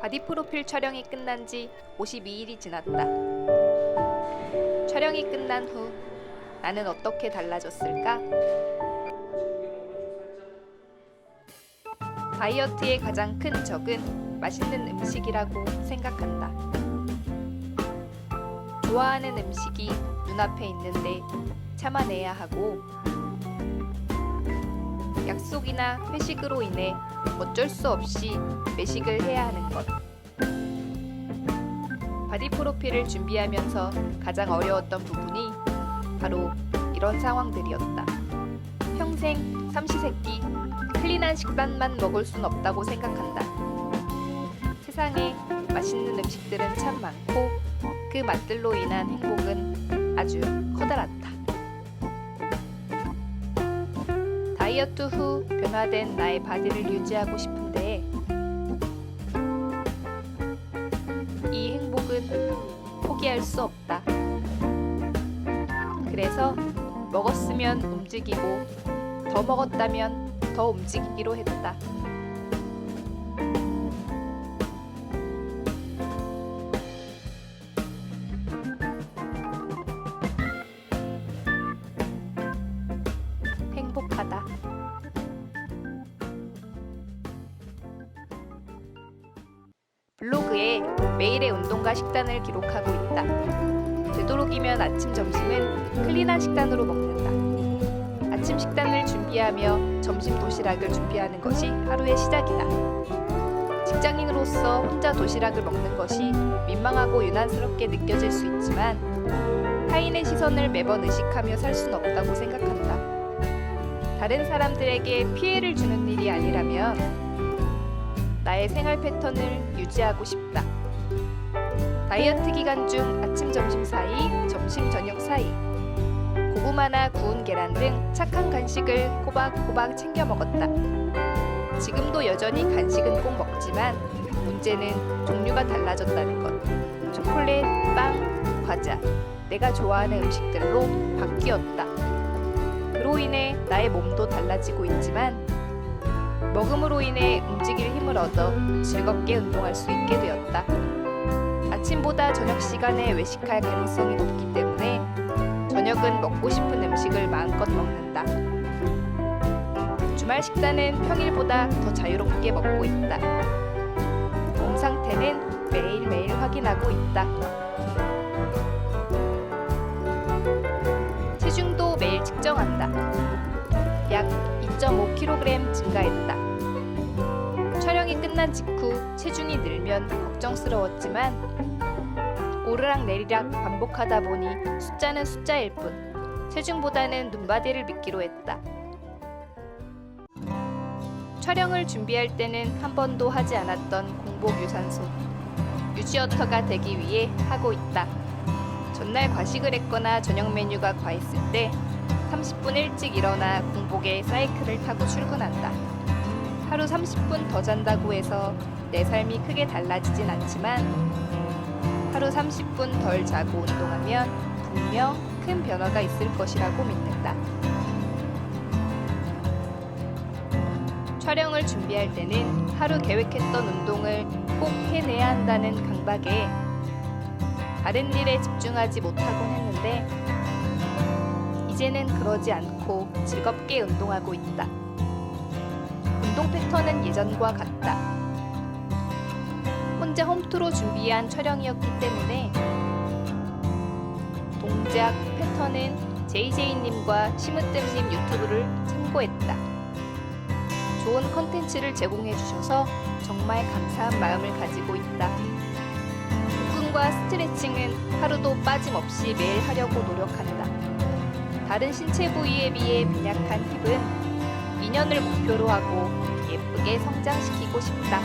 바디 프로필 촬영이 끝난 지 52일이 지났다. 촬영이 끝난 후 나는 어떻게 달라졌을까? 다이어트의 가장 큰 적은 맛있는 음식이라고 생각한다. 좋아하는 음식이 눈앞에 있는데 참아내야 하고 약속이나 회식으로 인해 어쩔 수 없이 외식을 해야 하는 것. 바디 프로필을 준비하면서 가장 어려웠던 부분이 바로 이런 상황들이었다. 평생 삼시세끼 클린한 식단만 먹을 순 없다고 생각한다. 세상에 맛있는 음식들은 참 많고 그 맛들로 인한 행복은 아주 커다랗다. 다이어트 후 변화된 나의 바디를 유지하고 싶은데 이 행복은 포기할 수 없다. 그래서 먹었으면 움직이고 더 먹었다면 더 움직이기로 했다. 블로그에 매일의 운동과 식단을 기록하고 있다. 되도록이면 아침, 점심은 클린한 식단으로 먹는다. 아침 식단을 준비하며 점심 도시락을 준비하는 것이 하루의 시작이다. 직장인으로서 혼자 도시락을 먹는 것이 민망하고 유난스럽게 느껴질 수 있지만 타인의 시선을 매번 의식하며 살 수는 없다고 생각한다. 다른 사람들에게 피해를 주는 일이 아니라면 나의 생활 패턴을 유지하고 싶다. 다이어트 기간 중 아침 점심 사이, 점심 저녁 사이 고구마나 구운 계란 등 착한 간식을 꼬박꼬박 챙겨 먹었다. 지금도 여전히 간식은 꼭 먹지만 문제는 종류가 달라졌다는 것. 초콜릿, 빵, 과자, 내가 좋아하는 음식들로 바뀌었다. 그로 인해 나의 몸도 달라지고 있지만 먹음으로 인해 움직일 힘을 얻어 즐겁게 운동할 수 있게 되었다. 아침보다 저녁 시간에 외식할 가능성이 높기 때문에 저녁은 먹고 싶은 음식을 마음껏 먹는다. 주말 식단은 평일보다 더 자유롭게 먹고 있다. 몸 상태는 매일매일 확인하고 있다. 체중도 매일 측정한다. 약 2.5kg 증가했다. 촬영이 끝난 직후 체중이 늘면 걱정스러웠지만 오르락 내리락 반복하다 보니 숫자는 숫자일 뿐 체중보다는 눈바디를 믿기로 했다. 촬영을 준비할 때는 한 번도 하지 않았던 공복 유산소 유지어터가 되기 위해 하고 있다. 전날 과식을 했거나 저녁 메뉴가 과했을 때 30분 일찍 일어나 공복에 사이클을 타고 출근한다. 하루 30분 더 잔다고 해서 내 삶이 크게 달라지진 않지만 하루 30분 덜 자고 운동하면 분명 큰 변화가 있을 것이라고 믿는다. 촬영을 준비할 때는 하루 계획했던 운동을 꼭 해내야 한다는 강박에 다른 일에 집중하지 못하곤 했는데 이제는 그러지 않고 즐겁게 운동하고 있다. 운동 패턴은 예전과 같다. 혼자 홈트로 준비한 촬영이었기 때문에 동작 패턴은 JJ님과 심으뜸님 유튜브를 참고했다. 좋은 컨텐츠를 제공해 주셔서 정말 감사한 마음을 가지고 있다. 복근과 스트레칭은 하루도 빠짐없이 매일 하려고 노력한다. 다른 신체 부위에 비해 빈약한 힙은 2년을 목표로 하고 예쁘게 성장시키고 싶다.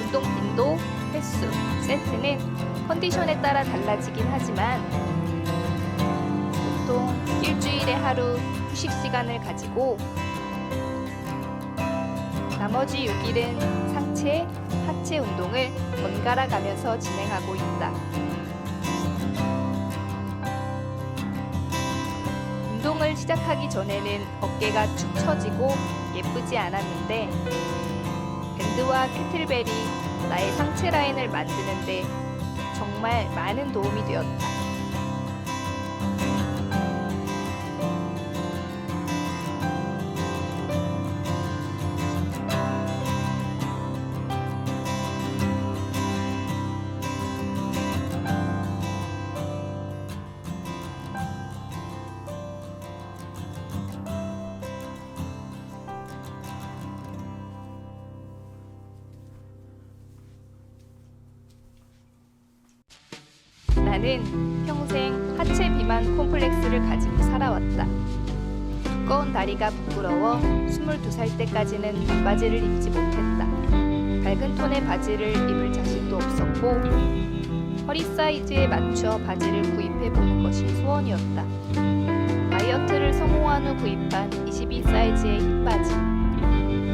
운동 빈도, 횟수, 세트는 컨디션에 따라 달라지긴 하지만 보통 일주일에 하루 휴식 시간을 가지고 나머지 6일은 상체, 하체 운동을 번갈아 가면서 진행하고 있다. 헬스를 시작하기 전에는 어깨가 축 처지고 예쁘지 않았는데 밴드와 캐틀벨이 나의 상체 라인을 만드는데 정말 많은 도움이 되었다. 나는 평생 하체 비만 콤플렉스를 가지고 살아왔다. 두꺼운 다리가 부끄러워 22살 때까지는 반바지를 입지 못했다. 밝은 톤의 바지를 입을 자신도 없었고 허리 사이즈에 맞춰 바지를 구입해 보는 것이 소원이었다. 다이어트를 성공한 후 구입한 22 사이즈의 흰 바지.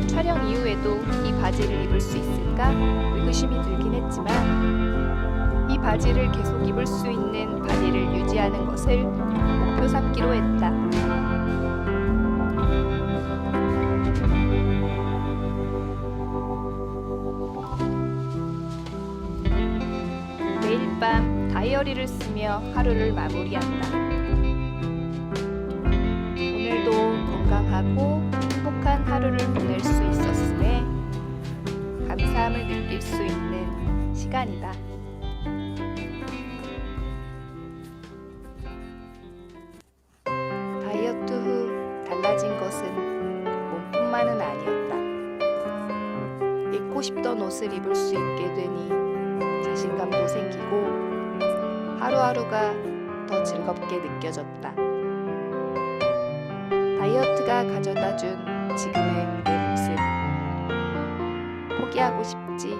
촬영 이후에도 이 바지를 입을 수 있을까 의구심이 들긴 했지만 이 바지를 계속 입을 수 있는 바디를 유지하는 것을 목표 삼기로 했다. 매일 밤 다이어리를 쓰며 하루를 마무리한다. 오늘도 건강하고 행복한 하루를 보낼 수 있었음에 감사함을 느낄 수 있는 시간이다. 입고 싶던 옷을 입을 수 있게 되니 자신감도 생기고 하루하루가 더 즐겁게 느껴졌다. 다이어트가 가져다 준 지금의 내 모습. 포기하고 싶지